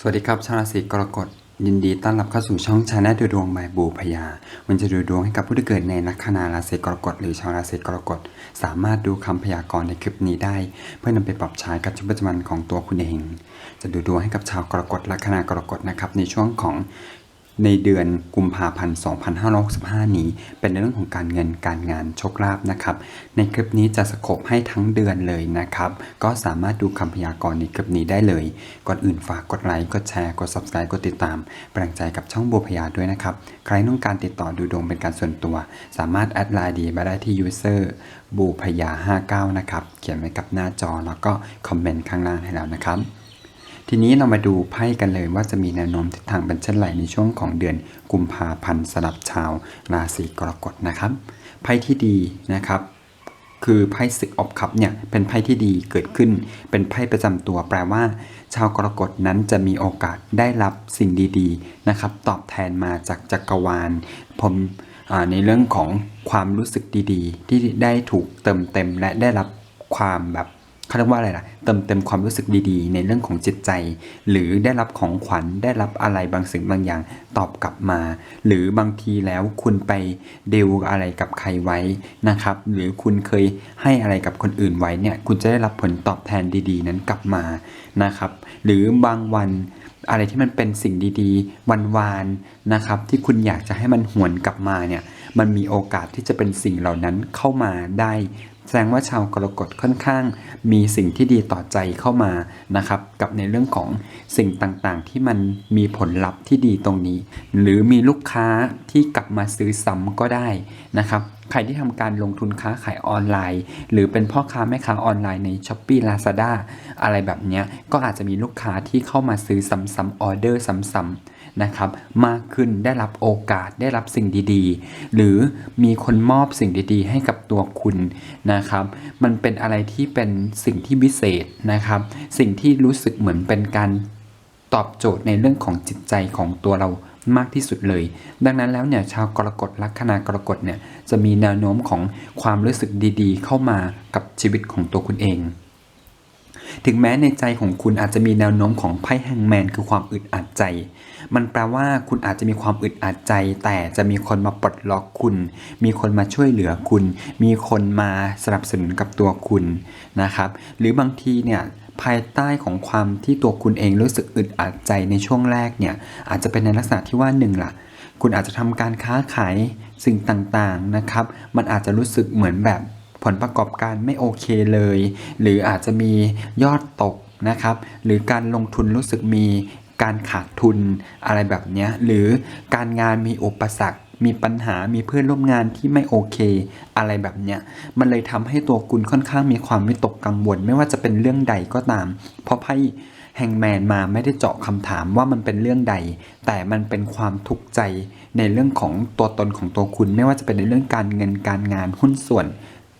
สวัสดีครับชาวราศีกรกฎยินดีต้อนรับเข้าสู่ช่องชาแนลดูดวงบายบูพยา มันจะดูดวงให้กับผู้ที่เกิดในลัคนาราศีกรกฎหรือชาวราศีกรกฎสามารถดูคำพยากรณ์ในคลิปนี้ได้ เพื่อนำไปปรับใช้กับชีวิตประจำวันของตัวคุณเอง จะดูดวงให้กับชาวกรกฎลัคนากรกฎนะครับในช่วงของ ในเดือนกุมภาพันธ์ 2565 นี้ เป็นในเรื่องของการเงินการงานโชคลาภนะครับ ในคลิปนี้จะสโคบให้ทั้งเดือนเลยนะครับ ก็สามารถดูคำพยากรณ์ในคลิปนี้ได้เลย ก่อนอื่นฝากกดไลค์ กดแชร์ กด subscribe กดติดตามแปลงใจกับช่องบัวพยาด้วยนะครับ ใครต้องการติดต่อดูดวงเป็นการส่วนตัว สามารถแอดไลน์ดีมาได้ที่ user บูพยา59 นะครับ เขียนไว้กับหน้าจอแล้วก็คอมเมนต์ข้างล่างให้แล้วนะครับ ทีนี้เรามาดูไพ่กันเลยว่าจะมีแนวโน้มทิศทางเป็นเช่นไรในช่วงของเดือนกุมภาพันธ์สำหรับชาวราศีกรกฎนะครับ ไพ่ที่ดีนะครับคือไพ่สิกออฟคัพเนี่ยเป็นไพ่ที่ดีเกิดขึ้น เป็นไพ่ประจำตัวแปลว่า ชาวกรกฎนั้นจะมีโอกาสได้รับสิ่งดีๆนะครับ ตอบแทนมาจากจักรวาลผมในเรื่องของความรู้สึกดีๆ ที่ได้ถูกเติมเต็มและได้รับความแบบ เขาเรียกว่าอะไรล่ะ เติมเต็มความรู้สึกดีๆ ในเรื่องของจิตใจ หรือได้รับของขวัญได้รับอะไรบางสิ่งบางอย่างตอบกลับมา หรือบางทีแล้วคุณไปเดลอะไรกับใครไว้นะครับ หรือคุณเคยให้อะไรกับคนอื่นไว้เนี่ยคุณจะได้รับผลตอบแทนดีๆ นั้นกลับมานะครับ หรือบางวันอะไรที่มันเป็นสิ่งดีๆ วันวานๆนะครับ ที่คุณอยากจะให้มันหวนกลับมาเนี่ยมันมีโอกาสที่จะเป็นสิ่งเหล่านั้นเข้ามาได้ แสดงว่าชาวกรกฎค่อนข้างมีสิ่งที่ดีต่อใจเข้ามานะครับ กับในเรื่องของสิ่งต่างๆ ที่มันมีผลลัพธ์ที่ดีตรงนี้ หรือมีลูกค้าที่กลับมาซื้อซ้ำก็ได้นะครับใครที่ทำการลงทุนค้าขายออนไลน์ หรือเป็นพ่อค้าแม่ค้าออนไลน์ใน s h อ p e e Lazada อะไรแบบนี้ก็อาจจะมีลูกค้าที่เข้ามาซื้อซ้ำๆออเดอร์ซ้ำๆ นะครับ มากขึ้นได้รับโอกาสได้รับสิ่งดีๆ หรือมีคนมอบสิ่งดีๆ ให้กับตัวคุณนะครับ มันเป็นอะไรที่เป็นสิ่งที่วิเศษนะครับ สิ่งที่รู้สึกเหมือนเป็นการตอบโจทย์ในเรื่องของจิตใจของตัวเรามากที่สุดเลย ดังนั้นแล้วเนี่ยชาวกรกฎลัคนากรกฎเนี่ยจะมีแนวโน้มของความรู้สึกดีๆ เข้ามากับชีวิตของตัวคุณเอง ถึงแม้ในใจของคุณอาจจะมีแนวโน้มของไพ่แฮงแมนคือความอึดอัดใจ มันแปลว่าคุณอาจจะมีความอึดอัดใจ แต่จะมีคนมาปลดล็อกคุณ มีคนมาช่วยเหลือคุณ มีคนมาสนับสนุนกับตัวคุณนะครับ หรือบางทีเนี่ยภายใต้ของความที่ตัวคุณเองรู้สึกอึดอัดใจในช่วงแรกเนี่ยอาจจะเป็นในลักษณะที่ว่าหนึ่งล่ะ คุณอาจจะทำการค้าขายสิ่งต่างๆนะครับ มันอาจจะรู้สึกเหมือนแบบผลประกอบการไม่โอเคเลย หรืออาจจะมียอดตกนะครับ หรือการลงทุนรู้สึกมี การขาดทุนอะไรแบบนี้หรือการงานมีอุปสรรค มีปัญหามีเพื่อนร่วมงานที่ไม่โอเค อะไรแบบเนี้ยมันเลยทำให้ตัวคุณค่อนข้างมีความวิตกกังวล ไม่ว่าจะเป็นเรื่องใดก็ตาม เพราะไพ่แฮงแมนมาไม่ได้เจาะคำถามว่ามันเป็นเรื่องใด แต่มันเป็นความทุกข์ใจในเรื่องของตัวตนของตัวคุณ ไม่ว่าจะเป็นในเรื่องการเงินการงานหุ้นส่วน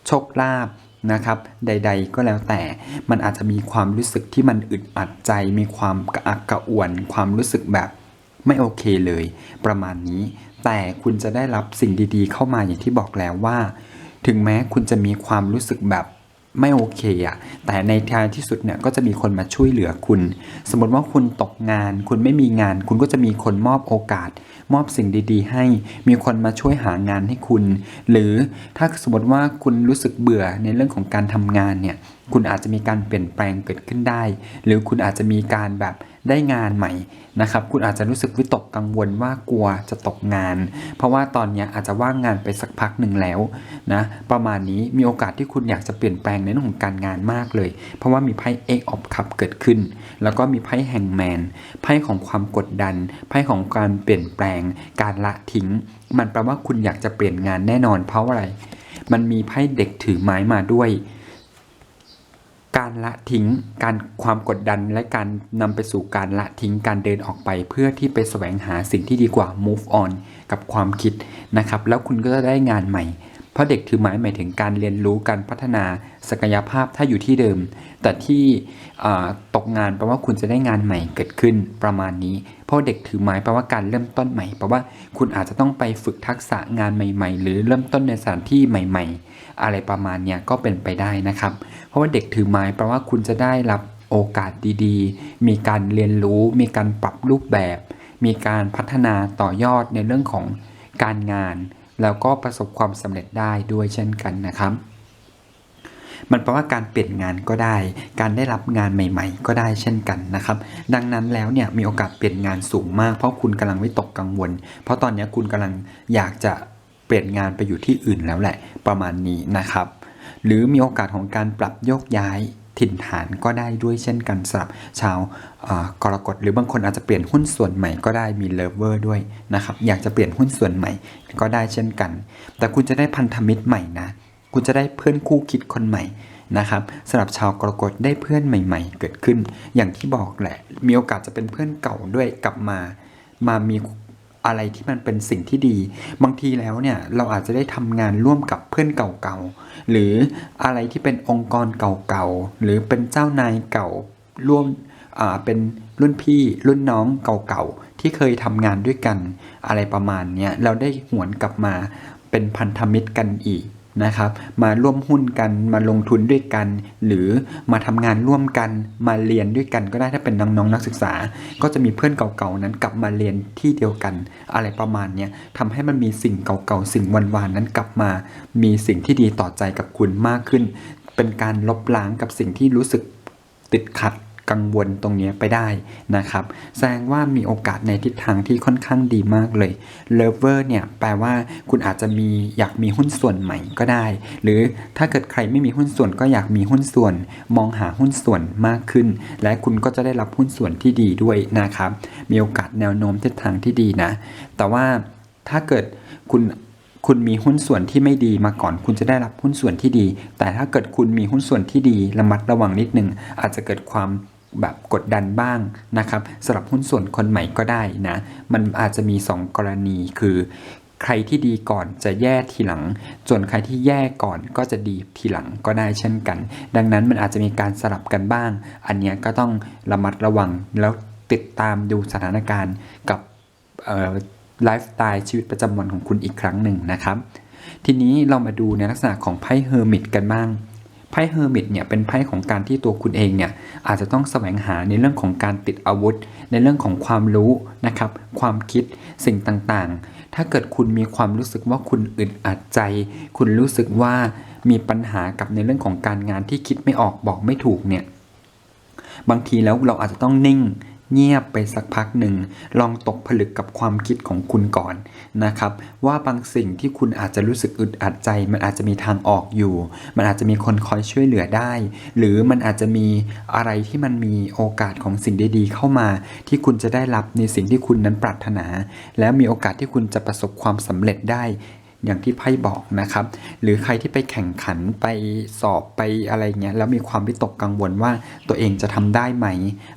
โชคลาภ นะครับใด ๆ ก็แล้วแต่มันอาจจะมีความรู้สึกที่มันอึดอัดใจ มีความกระอักกระอ่วน ความรู้สึกแบบไม่โอเคเลย ประมาณนี้ แต่คุณจะได้รับสิ่งดีๆ เข้ามาอย่างที่บอกแล้วว่า ถึงแม้คุณจะมีความรู้สึกแบบ ไม่โอเคอะแต่ในท้ายที่สุดเนี่ยก็จะมีคนมาช่วยเหลือคุณ สมมติว่าคุณตกงาน คุณไม่มีงาน คุณก็จะมีคนมอบโอกาส มอบสิ่งดีๆ ให้ มีคนมาช่วยหางานให้คุณ หรือถ้าสมมติว่าคุณรู้สึกเบื่อในเรื่องของการทำงานเนี่ย คุณอาจจะมีการเปลี่ยนแปลงเกิดขึ้นได้ หรือคุณอาจจะมีการแบบ ได้งานใหม่นะครับ คุณอาจจะรู้สึกวิตกกังวลว่ากลัวจะตกงาน เพราะว่าตอนนี้อาจจะว่างงานไปสักพักหนึ่งแล้วนะประมาณนี้มีโอกาสที่คุณอยากจะเปลี่ยนแปลงในเรื่องของการงานมากเลย เพราะว่ามีไพ่เอ็กออฟคัพเกิดขึ้น แล้วก็มีไพ่แฮงแมนไพ่ของความกดดัน ไพ่ของการเปลี่ยนแปลง การละทิ้ง มันแปลว่าคุณอยากจะเปลี่ยนงานแน่นอนเพราะอะไร มันมีไพ่เด็กถือไม้มาด้วย การละทิ้ง การความกดดันและการนำไปสู่การละทิ้งการเดินออกไป เพื่อที่ไปแสวงหาสิ่งที่ดีกว่า move on กับความคิดนะครับ แล้วคุณก็จะได้งานใหม่ เพราะเด็กถือไม้หมายถึงการเรียนรู้การพัฒนาศักยภาพถ้าอยู่ที่เดิม แต่ที่ตกงานแปลว่าคุณจะได้งานใหม่เกิดขึ้นประมาณนี้ เพราะเด็กถือไม้แปลว่าการเริ่มต้นใหม่แปลว่าคุณอาจจะต้องไปฝึกทักษะงานใหม่ ๆ หรือเริ่มต้นในสถานที่ใหม่ ๆ อะไรประมาณเนี้ยก็เป็นไปได้นะครับ เพราะว่าเด็กถือไม้แปลว่าคุณจะได้รับโอกาสดีๆ มีการเรียนรู้ มีการปรับรูปแบบ มีการพัฒนาต่อยอดในเรื่องของการงาน แล้วก็ประสบความสำเร็จได้ด้วยเช่นกันนะครับ มันแปลว่าการเปลี่ยนงานก็ได้ การได้รับงานใหม่ ๆ ก็ได้เช่นกันนะครับ ดังนั้นแล้วเนี่ยมีโอกาสเปลี่ยนงานสูงมาก เพราะคุณกำลังวิตกกังวล เพราะตอนนี้คุณกำลังอยากจะ เปลี่ยนงานไปอยู่ที่อื่นแล้วแหละ ประมาณนี้นะครับ หรือมีโอกาสของการปรับโยกย้ายถิ่นฐานก็ได้ด้วยเช่นกันสำหรับชาวกรกฎหรือบางคนอาจจะเปลี่ยนหุ้นส่วนใหม่ก็ได้มีเลเวอร์ด้วยนะครับอยากจะเปลี่ยนหุ้นส่วนใหม่ก็ได้เช่นกัน แต่คุณจะได้พันธมิตรใหม่นะ คุณจะได้เพื่อนคู่คิดคนใหม่นะครับสำหรับชาวกรกฎได้เพื่อนใหม่ ๆ เกิดขึ้น อย่างที่บอกแหละ มีโอกาสจะเป็นเพื่อนเก่าด้วยกลับมา มามี อะไรที่มันเป็นสิ่งที่ดี บางทีแล้วเนี่ยเราอาจจะได้ทำงานร่วมกับเพื่อนเก่าๆ หรืออะไรที่เป็นองค์กรเก่าๆ หรือเป็นเจ้านายเก่าร่วมอ่าเป็นรุ่นพี่รุ่นน้องเก่าๆ ที่เคยทำงานด้วยกันอะไรประมาณเนี้ยเราได้หวนกลับมาเป็นพันธมิตรกันอีก นะครับ มาร่วมหุ้นกัน มาลงทุนด้วยกัน หรือมาทำงานร่วมกัน มาเรียนด้วยกันก็ได้ถ้าเป็นน้องๆนักศึกษา ก็จะมีเพื่อนเก่าๆนั้นกลับมาเรียนที่เดียวกัน อะไรประมาณนี้ทำให้มันมีสิ่งเก่าๆสิ่งวันๆนั้นกลับมา มีสิ่งที่ดีต่อใจกับคุณมากขึ้น เป็นการลบล้างกับสิ่งที่รู้สึกติดขัด กังวลตรงนี้ไปได้นะครับ แสดงว่ามีโอกาสในทิศทางที่ค่อนข้างดีมากเลยเลเวอร์เนี่ยแปลว่าคุณอาจจะมีอยากมีหุ้นส่วนใหม่ก็ได้ หรือถ้าเกิดใครไม่มีหุ้นส่วนก็อยากมีหุ้นส่วน มองหาหุ้นส่วนมากขึ้น และคุณก็จะได้รับหุ้นส่วนที่ดีด้วยนะครับ มีโอกาสแนวโน้มทิศทางที่ดีนะ แต่ว่าถ้าเกิดคุณคุณมีหุ้นส่วนที่ไม่ดีมาก่อน คุณจะได้รับหุ้นส่วนที่ดี แต่ถ้าเกิดคุณมีหุ้นส่วนที่ดีระมัดระวังนิดนึงอาจจะเกิดความ แบบกดดันบ้างนะครับสำหรับหุ้นส่วนคนใหม่ก็ได้นะมันอาจจะมี 2 กรณีคือใครที่ดีก่อนจะแย่ทีหลัง ส่วนใครที่แย่ก่อนก็จะดีทีหลังก็ได้เช่นกัน ดังนั้นมันอาจจะมีการสลับกันบ้าง อันนี้ก็ต้องระมัดระวังแล้วติดตามดูสถานการณ์กับไลฟ์สไตล์ชีวิตประจำวันของคุณอีกครั้งหนึ่งนะครับ ทีนี้เรามาดูในลักษณะของไพ่เฮอร์มิตกันบ้าง ไพ่เฮอร์มิตเนี่ยเป็นไพ่ของการที่ตัวคุณเองเนี่ยอาจจะต้องแสวงหาในเรื่องของการติดอาวุธ ในเรื่องของความรู้นะครับ ความคิดสิ่งต่างๆ ถ้าเกิดคุณมีความรู้สึกว่าคุณอึดอัดใจ คุณรู้สึกว่ามีปัญหากับในเรื่องของการงานที่คิดไม่ออกบอกไม่ถูกเนี่ยบางทีแล้วเราอาจจะต้องนิ่ง เงียบไปสักพักหนึ่ง ลองตกผลึกกับความคิดของคุณก่อนนะครับ ว่าบางสิ่งที่คุณอาจจะรู้สึกอึดอัดใจ มันอาจจะมีทางออกอยู่ มันอาจจะมีคนคอยช่วยเหลือได้ หรือมันอาจจะมีอะไรที่มันมีโอกาสของสิ่งดีๆเข้ามา ที่คุณจะได้รับในสิ่งที่คุณนั้นปรารถนา แล้วมีโอกาสที่คุณจะประสบความสำเร็จได้ อย่างที่ไพ่บอกนะครับ หรือใครที่ไปแข่งขันไปสอบไปอะไรเงี้ยแล้วมีความวิตกกังวลว่าตัวเองจะทำได้ไหม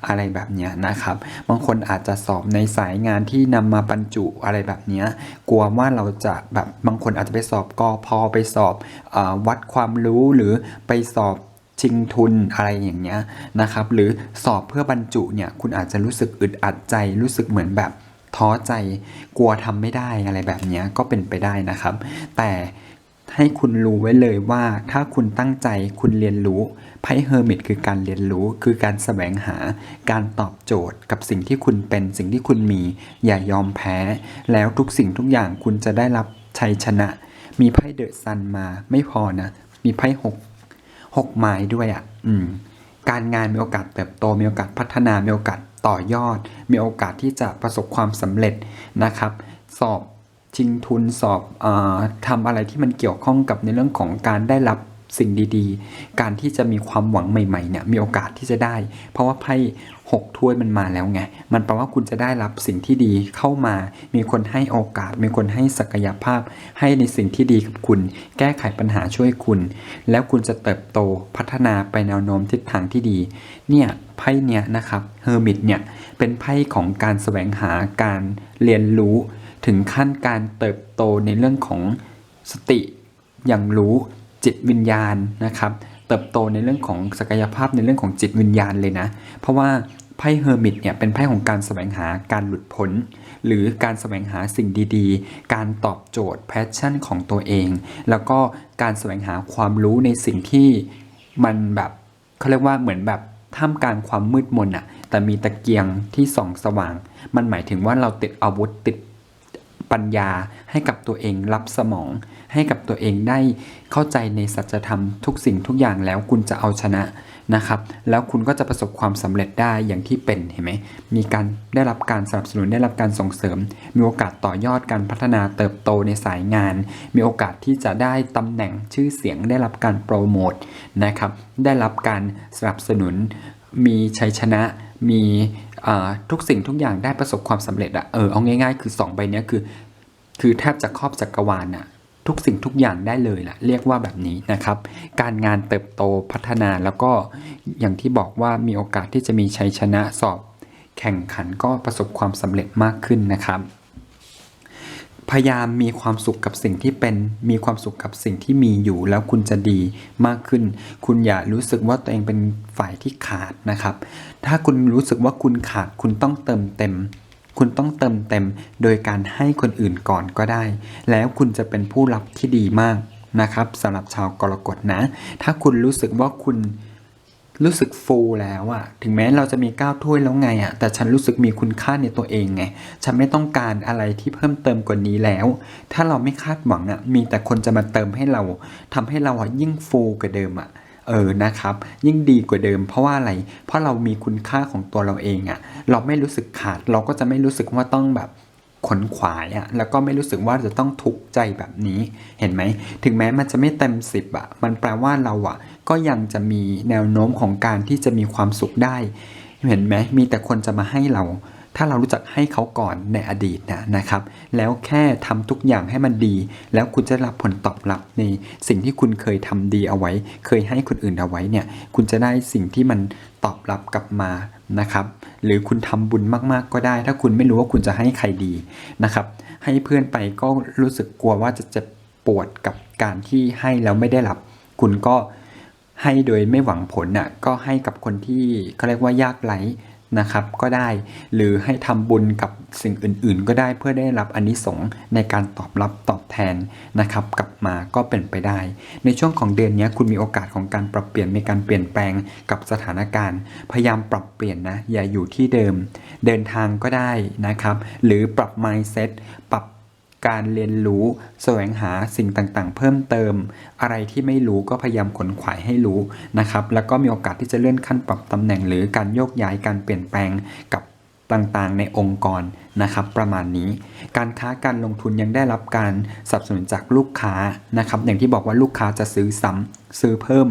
อะไรแบบเนี้ยนะครับ บางคนอาจจะสอบในสายงานที่นำมาบรรจุอะไรแบบเนี้ยกลัวว่าเราจะแบบบางคนอาจจะไปสอบกอพอไปสอบอวัดความรู้หรือไปสอบชิงทุนอะไรอย่างเงี้ยนะครับ หรือสอบเพื่อบรรจุเนี่ยคุณอาจจะรู้สึกอึดอัดใจรู้สึกเหมือนแบบ ท้อใจกลัวทำไม่ได้อะไรแบบนี้ก็เป็นไปได้นะครับ แต่ให้คุณรู้ไว้เลยว่าถ้าคุณตั้งใจคุณเรียนรู้ไพ่เฮอร์มิตคือการเรียนรู้คือการแสวงหา การตอบโจทย์กับสิ่งที่คุณเป็นสิ่งที่คุณมี อย่ายอมแพ้ แล้วทุกสิ่งทุกอย่างคุณจะได้รับชัยชนะ มีไพ่เดอะซันมาไม่พอนะ มีไพ่หกหกไม้ด้วยอะ่ะ อืม การงานมีโอกาสเติบโตมีโอกาสพัฒนามีโอกาส ต่อยอด มีโอกาสที่จะประสบความสำเร็จนะครับ สอบชิงทุนสอบออทำอะไรที่มันเกี่ยวข้องกับในเรื่องของการได้รับ สิ่งดีๆ การที่จะมีความหวังใหม่ๆเนี่ยมีโอกาสที่จะได้ เพราะว่าไพ่หกถ้วยมันมาแล้วไง มันแปลว่าคุณจะได้รับสิ่งที่ดีเข้ามา มีคนให้โอกาส มีคนให้ศักยภาพ ให้ในสิ่งที่ดีกับคุณ แก้ไขปัญหาช่วยคุณ แล้วคุณจะเติบโตพัฒนาไปแนวโน้มทิศทางที่ดี เนี่ยไพ่เนี่ยนะครับเฮอร์มิตเนี่ยเป็นไพ่ของการแสวงหาการเรียนรู้ ถึงขั้นการเติบโตในเรื่องของสติอย่างรู้ จิตวิญญาณนะครับ เติบโตในเรื่องของศักยภาพในเรื่องของจิตวิญญาณเลยนะ เพราะว่าไพ่เฮอร์มิตเนี่ยเป็นไพ่ของการแสวงหาการหลุดพ้น หรือการแสวงหาสิ่งดีๆ การตอบโจทย์แพชชั่นของตัวเอง แล้วก็การแสวงหาความรู้ในสิ่งที่มันแบบเขาเรียกว่าเหมือนแบบทท่ามกลางความมืดมนอะแต่มีตะเกียงที่ส่องสว่าง มันหมายถึงว่าเราติดอาวุธติด ปัญญาให้กับตัวเองรับสมอง ให้กับตัวเองได้เข้าใจในสัจธรรมทุกสิ่งทุกอย่างแล้วคุณจะเอาชนะนะครับ แล้วคุณก็จะประสบความสำเร็จได้อย่างที่เป็นเห็นไหมมีการได้รับการสนับสนุนได้รับการส่งเสริม มีโอกาสต่อยอดการพัฒนาเติบโตในสายงาน มีโอกาสที่จะได้ตำแหน่งชื่อเสียงได้รับการโปรโมทนะครับได้รับการสนับสนุน มีชัยชนะมี ทุกสิ่งทุกอย่างได้ประสบความสำเร็จอะเออเอาง่ายๆ คือ 2 ใบนี้คือ คือแทบจะครอบจักรวาลน่ะทุกสิ่งทุกอย่างได้เลยล่ะ เรียกว่าแบบนี้นะครับ การงานเติบโตพัฒนาแล้วก็อย่างที่บอกว่ามีโอกาสที่จะมีชัยชนะสอบ แข่งขันก็ประสบความสำเร็จมากขึ้นนะครับ พยายามมีความสุขกับสิ่งที่เป็น มีความสุขกับสิ่งที่มีอยู่ แล้วคุณจะดีมากขึ้น คุณอย่ารู้สึกว่าตัวเองเป็นฝ่ายที่ขาดนะครับ ถ้าคุณรู้สึกว่าคุณขาด คุณต้องเติมเต็ม คุณต้องเติมเต็ม โดยการให้คนอื่นก่อนก็ได้ แล้วคุณจะเป็นผู้รับที่ดีมากนะครับสำหรับชาวกรกฎนะ ถ้าคุณรู้สึกว่าคุณ รู้สึกฟูแล้วอะถึงแม้เราจะมีก้าวถ้วยแล้วไงอะแต่ฉันรู้สึกมีคุณค่าในตัวเองไง ฉันไม่ต้องการอะไรที่เพิ่มเติมกว่านี้แล้ว ถ้าเราไม่คาดหวังอะมีแต่คนจะมาเติมให้เราทำให้เราอะยิ่งฟูกว่าเดิมอะเออนะครับ ยิ่งดีกว่าเดิม เพราะว่าอะไร เพราะเรามีคุณค่าของตัวเราเองอะเราไม่รู้สึกขาดเราก็จะไม่รู้สึกว่าต้องแบบ ขนขวายอะแล้วก็ไม่รู้สึกว่าจะต้องทุกข์ใจแบบนี้เห็นไหม ถึงแม้มันจะไม่เต็มสิบอะมันแปลว่าเราอะก็ยังจะมีแนวโน้มของการที่จะมีความสุขได้ เห็นไหมมีแต่คนจะมาให้เรา ถ้าเรารู้จักให้เขาก่อนในอดีตนะนะครับ แล้วแค่ทำทุกอย่างให้มันดี แล้วคุณจะรับผลตอบรับในสิ่งที่คุณเคยทำดีเอาไว้ เคยให้คนอื่นเอาไว้เนี่ย คุณจะได้สิ่งที่มันตอบรับกลับมา นะครับ หรือคุณทำบุญมากๆก็ได้ ถ้าคุณไม่รู้ว่าคุณจะให้ใครดีนะครับ ให้เพื่อนไปก็รู้สึกกลัวว่าจะเจ็บปวดกับการที่ให้แล้วไม่ได้รับ คุณก็ให้โดยไม่หวังผลน่ะก็ให้กับคนที่เขาเรียกว่ายากไร้ นะครับก็ได้ หรือให้ทำบุญกับสิ่งอื่นๆ ก็ได้เพื่อได้รับอานิสงส์ในการตอบรับตอบแทนนะครับกลับมาก็เป็นไปได้ ในช่วงของเดือนนี้คุณมีโอกาสของการปรับเปลี่ยนมีการเปลี่ยนแปลงกับสถานการณ์ พยายามปรับเปลี่ยนนะอย่าอยู่ที่เดิม เดินทางก็ได้นะครับ หรือปรับ mindset ปรับ การเรียนรู้แสวงหาสิ่งต่างๆ เพิ่มเติม อะไรที่ไม่รู้ก็พยายามขนขวายให้รู้นะครับ แล้วก็มีโอกาสที่จะเลื่อนขั้นปรับตำแหน่ง หรือการโยกย้ายการเปลี่ยนแปลงกับต่างๆ ในองค์กรนะครับ ประมาณนี้ การค้าการลงทุนยังได้รับการสนับสนุนจากลูกค้านะครับ อย่างที่บอกว่าลูกค้าจะซื้อซ้ำซื้อเพิ่ม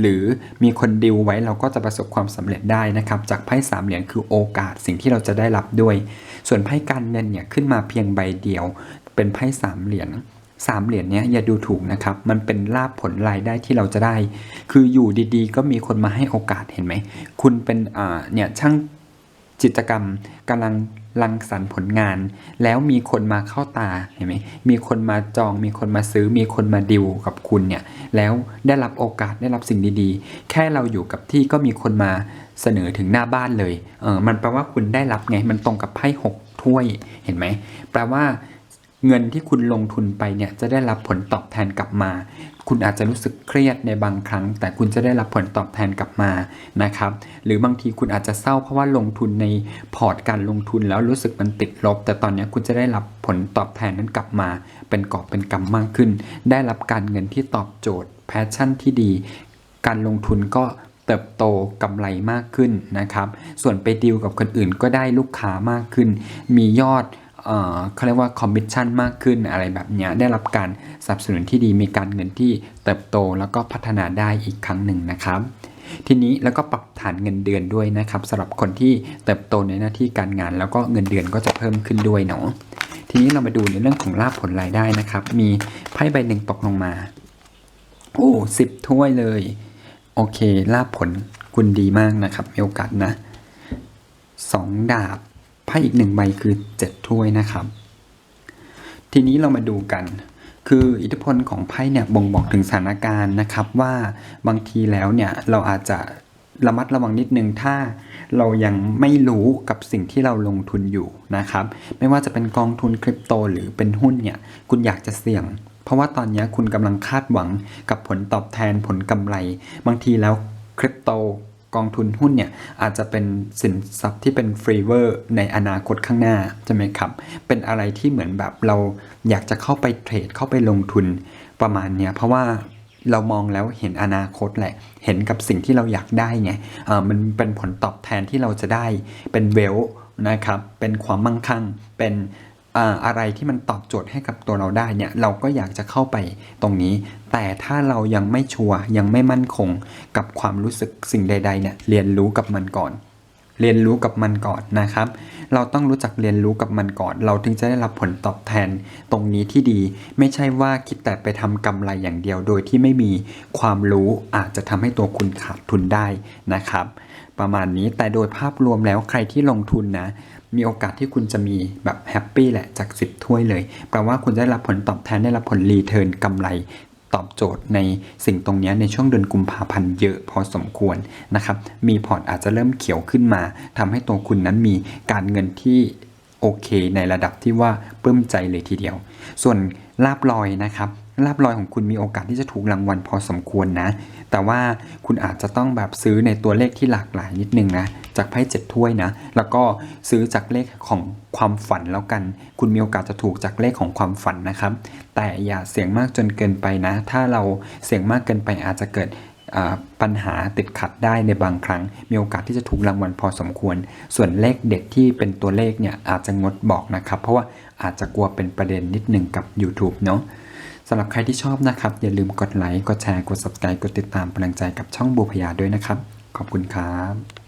หรือมีคนดิวไว้เราก็จะประสบความสำเร็จได้นะครับ จากไพ่สามเหรียญคือโอกาสสิ่งที่เราจะได้รับด้วย ส่วนไพ่การเงินเนี่ยขึ้นมาเพียงใบเดียวเป็นไพ่สามเหรียญสามเหรียญเนี้ยอย่าดูถูกนะครับ มันเป็นลาบผลรายได้ที่เราจะได้ คืออยู่ดีๆ ก็มีคนมาให้โอกาสเห็นไหม คุณเป็นอ่าเนี่ยช่างจิตกรรมกำลังรังสรรค์ผลงาน แล้วมีคนมาเข้าตาเห็นไหมมีคนมาจอง มีคนมาซื้อ มีคนมาดิวกับคุณเนี่ย แล้วได้รับโอกาสได้รับสิ่งดีๆ แค่เราอยู่กับที่ก็มีคนมาเสนอถึงหน้าบ้านเลย เออมันแปลว่าคุณได้รับไง มันตรงกับไพ่หกถ้วย เห็นไหม แปลว่า เงินที่คุณลงทุนไปเนี่ยจะได้รับผลตอบแทนกลับมา คุณอาจจะรู้สึกเครียดในบางครั้ง แต่คุณจะได้รับผลตอบแทนกลับมานะครับ หรือบางทีคุณอาจจะเศร้าเพราะว่าลงทุนในพอร์ตการลงทุนแล้วรู้สึกมันติดลบ แต่ตอนนี้คุณจะได้รับผลตอบแทนนั้นกลับมา เป็นกอบเป็นกำมากขึ้น ได้รับการเงินที่ตอบโจทย์แพชชั่นที่ดี การลงทุนก็เติบโตกำไรมากขึ้นนะครับ ส่วนไปดีลกับคนอื่นก็ได้ลูกค้ามากขึ้น มียอด เขาเรียกว่าคอมมิชชั่นมากขึ้นอะไรแบบนี้ได้รับการสนับสนุนที่ดีมีการเงินที่เติบโตแล้วก็พัฒนาได้อีกครั้งหนึ่งนะครับ ทีนี้แล้วก็ปรับฐานเงินเดือนด้วยนะครับสำหรับคนที่เติบโตในหน้าที่การงาน แล้วก็เงินเดือนก็จะเพิ่มขึ้นด้วยเนาะทีนี้เรามาดูในเรื่องของลาภผลรายได้นะครับ มีไพ่ใบหนึ่งตกลงมา โอ้สิบถ้วยเลย โอเคลาภผลคุณดีมากนะครับ มีโอกาสนะสองดาบ ไพ่อีกหนึ่งใบคือเจ็ดถ้วยนะครับ ทีนี้เรามาดูกัน คืออิทธิพลของไพ่เนี่ยบ่งบอกถึงสถานการณ์นะครับว่าบางทีแล้วเนี่ยเราอาจจะระมัดระวังนิดนึงถ้าเรายังไม่รู้กับสิ่งที่เราลงทุนอยู่นะครับ ไม่ว่าจะเป็นกองทุนคริปโตหรือเป็นหุ้นเนี่ยคุณอยากจะเสี่ยง เพราะว่าตอนนี้คุณกำลังคาดหวังกับผลตอบแทนผลกำไร บางทีแล้วคริปโต กองทุนหุ้นเนี่ยอาจจะเป็นสินทรัพย์ที่เป็นฟรีเวอร์ในอนาคตข้างหน้าใช่ไหมครับ เป็นอะไรที่เหมือนแบบเราอยากจะเข้าไปเทรดเข้าไปลงทุนประมาณเนี้ยเพราะว่าเรามองแล้วเห็นอนาคตแหละ เห็นกับสิ่งที่เราอยากได้ไงมันเป็นผลตอบแทนที่เราจะได้เป็นเวลนะครับ เป็นความมั่งคั่ง เป็น อะไรที่มันตอบโจทย์ให้กับตัวเราได้เนี่ยเราก็อยากจะเข้าไปตรงนี้ แต่ถ้าเรายังไม่ชัวร์ยังไม่มั่นคงกับความรู้สึกสิ่งใดๆเนี่ยเรียนรู้กับมันก่อน เรียนรู้กับมันก่อนนะครับ เราต้องรู้จักเรียนรู้กับมันก่อน เราถึงจะได้รับผลตอบแทนตรงนี้ที่ดี ไม่ใช่ว่าคิดแต่ไปทำกำไรอย่างเดียว โดยที่ไม่มีความรู้อาจจะทำให้ตัวคุณขาดทุนได้นะครับ ประมาณนี้แต่โดยภาพรวมแล้วใครที่ลงทุนนะมีโอกาสที่คุณจะมีแบบแฮปปี้แหละจาก 10 ถ้วยเลยแปลว่าคุณได้รับผลตอบแทนได้รับผลรีเทิร์นกำไร ตอบโจทย์ในสิ่งตรงนี้ในช่วงเดือนกุมภาพันธ์เยอะพอสมควรนะครับ มีพอร์ตอาจจะเริ่มเขียวขึ้นมาทำให้ตัวคุณนั้นมีการเงินที่โอเค ในระดับที่ว่าปลื้มใจเลยทีเดียว ส่วนลาบลอยนะครับลาบลอยของคุณมีโอกาสที่จะถูกรางวัลพอสมควรนะ แต่ว่าคุณอาจจะต้องแบบซื้อในตัวเลขที่หลากหลายนิดนึงนะ จากไพ่เจ็ดถ้วยนะ แล้วก็ซื้อจากเลขของความฝันแล้วกัน คุณมีโอกาสจะถูกจากเลขของความฝันนะครับ แต่อย่าเสี่ยงมากจนเกินไปนะ ถ้าเราเสี่ยงมากเกินไปอาจจะเกิดปัญหาติดขัดได้ในบางครั้ง มีโอกาสที่จะถูกรางวัลพอสมควร ส่วนเลขเด็ดที่เป็นตัวเลขเนี่ยอาจจะงดบอกนะครับ เพราะว่าอาจจะกลัวเป็นประเด็นนิดหนึ่งกับ YouTube เนาะสำหรับใครที่ชอบนะครับ อย่าลืมกดไลค์ กดแชร์ กด subscribe กดติดตามเป็นกำลังใจกับช่องบูพยาด้วยนะครับ ขอบคุณครับ